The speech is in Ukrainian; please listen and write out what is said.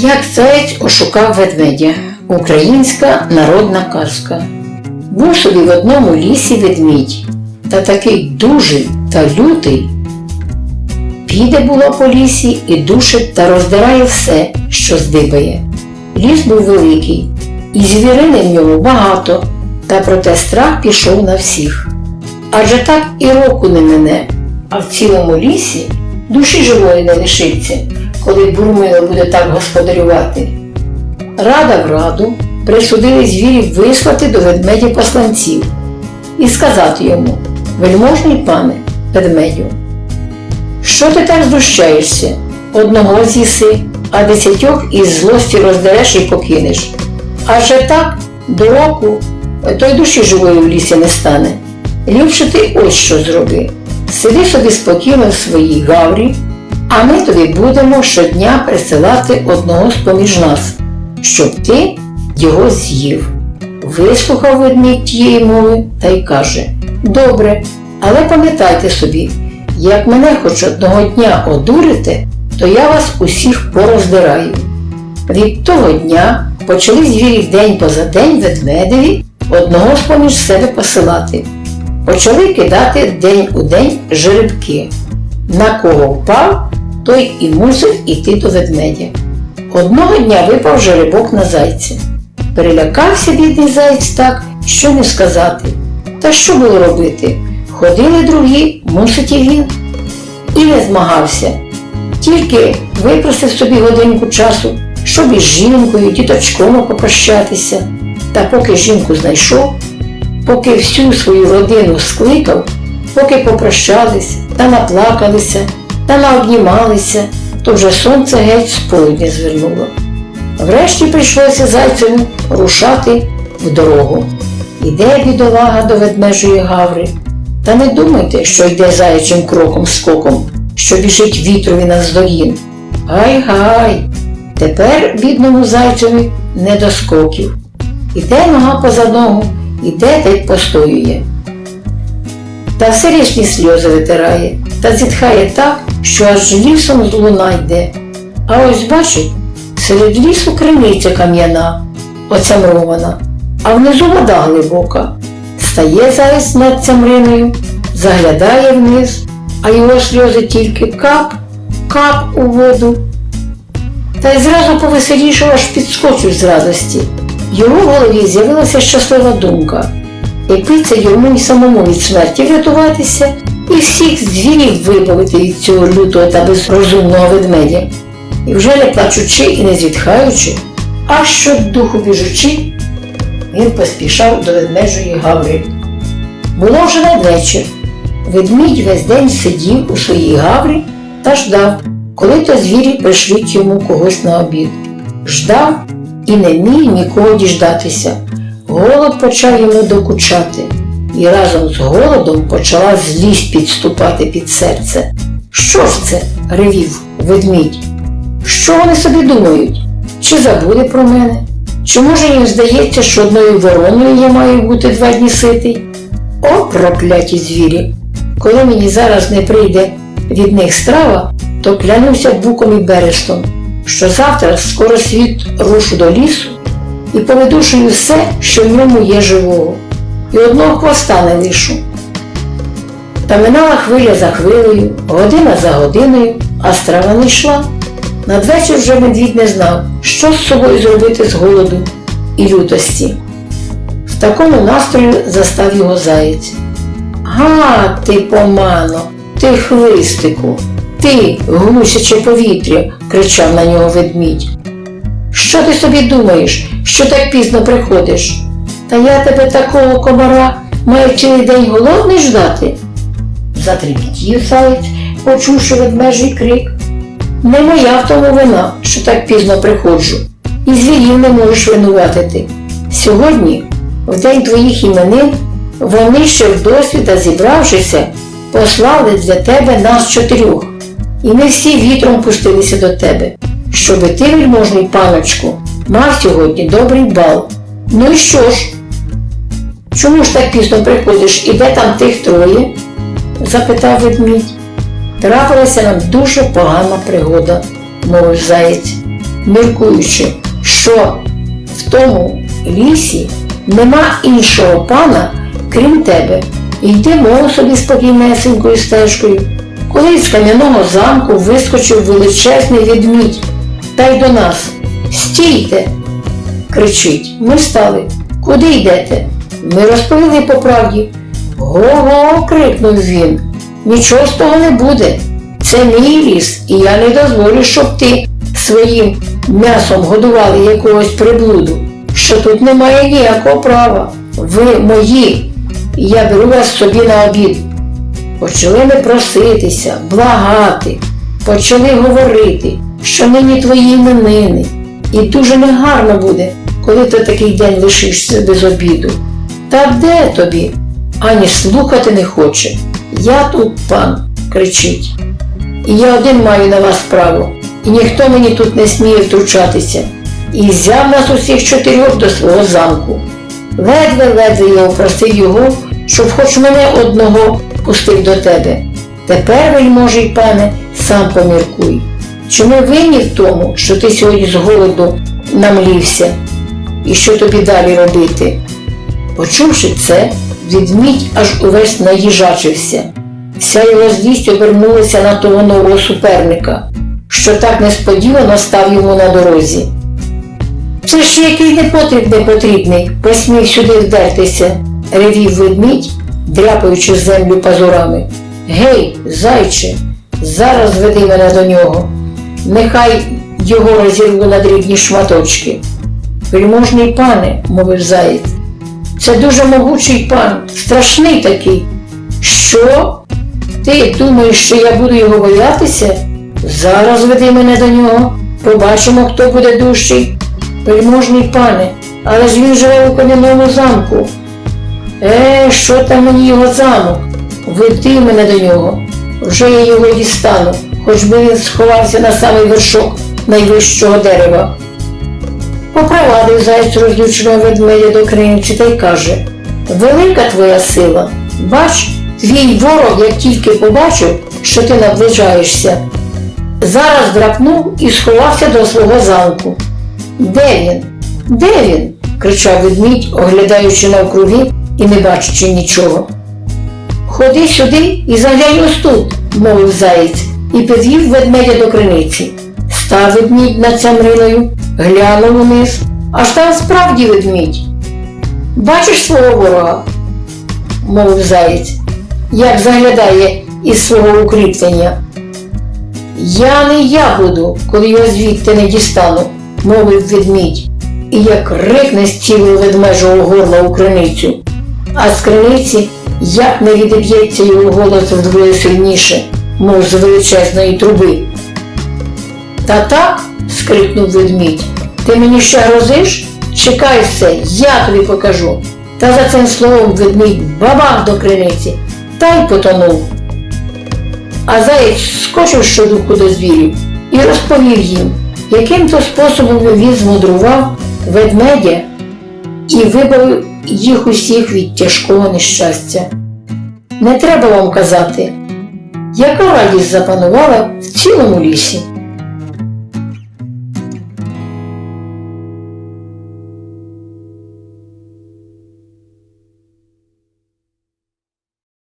Як заєць ошукав ведмедя. Українська народна казка. Був собі в одному лісі ведмідь, та такий дужий та лютий. Піде було по лісі і душить та роздирає все, що здибає. Ліс був великий, і звірини в ньому багато, та проте страх пішов на всіх. Адже так і року не мине, а в цілому лісі душі живої не лишиться, коли бурмило буде так господарювати. Рада в раду присудили звірів вислати до ведмедя посланців і сказати йому, вельможний пане ведмедю, що ти так знущаєшся? Одного з'їси, а десятьох із злості роздереш і покинеш. Адже так до року той душі живої в лісі не стане. Ліпше ти ось що зроби. Сиди собі спокійно в своїй гаврі, а ми тобі будемо щодня присилати одного з поміж нас, щоб ти його з'їв. Вислухав ведмідь тієї мови та й каже: Добре, але пам'ятайте собі, як мене хоч одного дня одурите, то я вас усіх пороздираю. Від того дня почали звірі день поза день ведмедеві одного з поміж себе посилати. Почали кидати день у день жеребки. На кого впав, той і мусив іти до ведмедя. Одного дня випав жеребок на зайця. Перелякався бідний заєць так, що не сказати. Та що було робити? Ходили другі, мусить і він. І не змагався. Тільки випросив собі годинку часу, щоб із жінкою, діточком попрощатися. Та поки жінку знайшов, поки всю свою родину скликав, поки попрощалися та наплакалися та наобнімалися, то вже сонце геть з полудня звернуло. Врешті прийшлося зайцеві рушати в дорогу. Іде бідолага до ведмежої гаври. Та не думайте, що йде заячим кроком скоком, що біжить вітрові на здогін. Гай-гай! Тепер бідному зайцеві не до скоків. Іде нога поза ногу, іде та й постоює. Та все сльози витирає, та зітхає так, що аж лісом з луна йде. А ось бачить, серед лісу криниця кам'яна, оцямрована, а внизу вода глибока. Стає зараз над цямриною, заглядає вниз, а його сльози тільки кап, кап у воду. Та й зразу повеселішав аж підскочив з радості. В голові з'явилася щаслива думка. Якби це йому й самому від смерті врятуватися і всіх звірів вибавити від цього лютого та безрозумного ведмедя. І вже не плачучи і не зітхаючи, а щодуху біжучи, він поспішав до ведмежої гаври. Було вже надвечір. Ведмідь весь день сидів у своїй гаврі та ждав, коли то звірі пришлють йому когось на обід. Ждав і не міг нікого діждатися. Голод почав йому докучати, і разом з голодом почала злість підступати під серце. Що ж це? ревів ведмідь. Що вони собі думають? Чи забули про мене? Чи може їм здається, що одною вороною я маю бути два дні ситий? О, прокляті звірі! Коли мені зараз не прийде від них страва, то клянуся буком і берестом, що завтра скоро світ рушу до лісу і повидушую все, що в ньому є живого, і одного хвоста не лишу. Та минала хвиля за хвилею, година за годиною, а страва не йшла. Надвечір вже медвідь не знав, що з собою зробити з голоду і лютості. В такому настрою застав його заєць. Га, ти помано, ти хлистику, ти, гусяче повітря, кричав на нього ведмідь. Що ти собі думаєш, що так пізно приходиш? Та я тебе такого комара маю цілий день голодний ждати. Затріпітів заєць, почувши ведмежий крик. Не моя в тому вина, що так пізно приходжу, і звірів не можеш винуватити. Сьогодні, в день твоїх іменин, вони ще в досвіда зібравшися, послали для тебе нас чотирьох, і ми всі вітром пустилися до тебе, щоби ти, вельможний паночку, мав сьогодні добрий бал. Ну і що ж? Чому ж так пізно приходиш і де там тих троє? запитав ведмідь. Трапилася нам дуже погана пригода, мовив заєць. міркуючи, що в тому лісі нема іншого пана, крім тебе. І йдемо собі спокійнесенькою стежкою. Коли з кам'яного замку вискочив величезний ведмідь, та й до нас. Стійте! кричить. Ми стали. Куди йдете? Ми розповіли по правді. Го-го, крикнув він. Нічого з того не буде. Це мій ліс, і я не дозволю, щоб ти своїм м'ясом годували якогось приблуду, що тут немає ніякого права. Ви мої, я беру вас собі на обід. Почали ми проситися, благати, почали говорити, що нині твої іменини, і дуже негарно буде, коли ти такий день лишишся без обіду. Та де тобі? Ані слухати не хоче. Я тут пан, кричить. І я один маю на вас право, і ніхто мені тут не сміє втручатися. І взяв нас усіх чотирьох до свого замку. Ледве-ледве я просив його, щоб хоч мене одного пустив до тебе. Тепер, вельможий пане, сам поміркуй. Чи ми винні в тому, що ти сьогодні з голоду намлівся? І що тобі далі робити? Почувши це, відмідь аж увесь наїжачився. Вся його злість обернулася на того нового суперника, що так несподівано став йому на дорозі. Це ж який непотріб непотрібний, посмів сюди вдертися, ревів ведмідь, дряпаючи землю пазурами. Гей, зайче, зараз веди мене до нього. Нехай його розірву на дрібні шматочки. Вельможний пане, мовив заєць, це дуже могучий пан, страшний такий. Що? Ти думаєш, що я буду його боятися? Зараз веди мене до нього, побачимо, хто буде дужчий. Вельможний пане, але ж він живе у кам'яному замку. Е, що там мені його замок? Веди мене до нього. Вже я його дістану, хоч би він сховався на самий вершок найвищого дерева. Попровадив заяць розлюченого ведмедя до криниці та й каже Велика твоя сила. Бач, твій ворог, як тільки побачив, що ти наближаєшся, зараз драпнув і сховався до свого замку. Де він? Де він? кричав ведмідь, оглядаючи навкруги і не бачачи нічого. Ходи сюди і заглянь ось тут, мовив заєць, і підвів ведмедя до криниці. Став ведмідь над цямриною, глянув униз, аж там справді ведмідь. Бачиш свого ворога? мовив заєць, як заглядає із свого укріплення. Я не я буду, коли його звідти не дістану, мовив ведмідь, і як рикне цілого ведмежого горла у криницю. А з криниці як не відіб'ється його голос вдвоє сильніше, мов з величезної труби. Та так, скрикнув ведмідь, ти мені ще грозиш? Чекай все, я тобі покажу. Та за цим словом ведмідь бабах до криниці та й потонув. А заєць скочив щодуху до звірів і розповів їм, яким то способом він змудрував ведмедя і вибавив їх усіх від тяжкого нещастя. Не треба вам казати, яка радість запанувала в цілому лісі.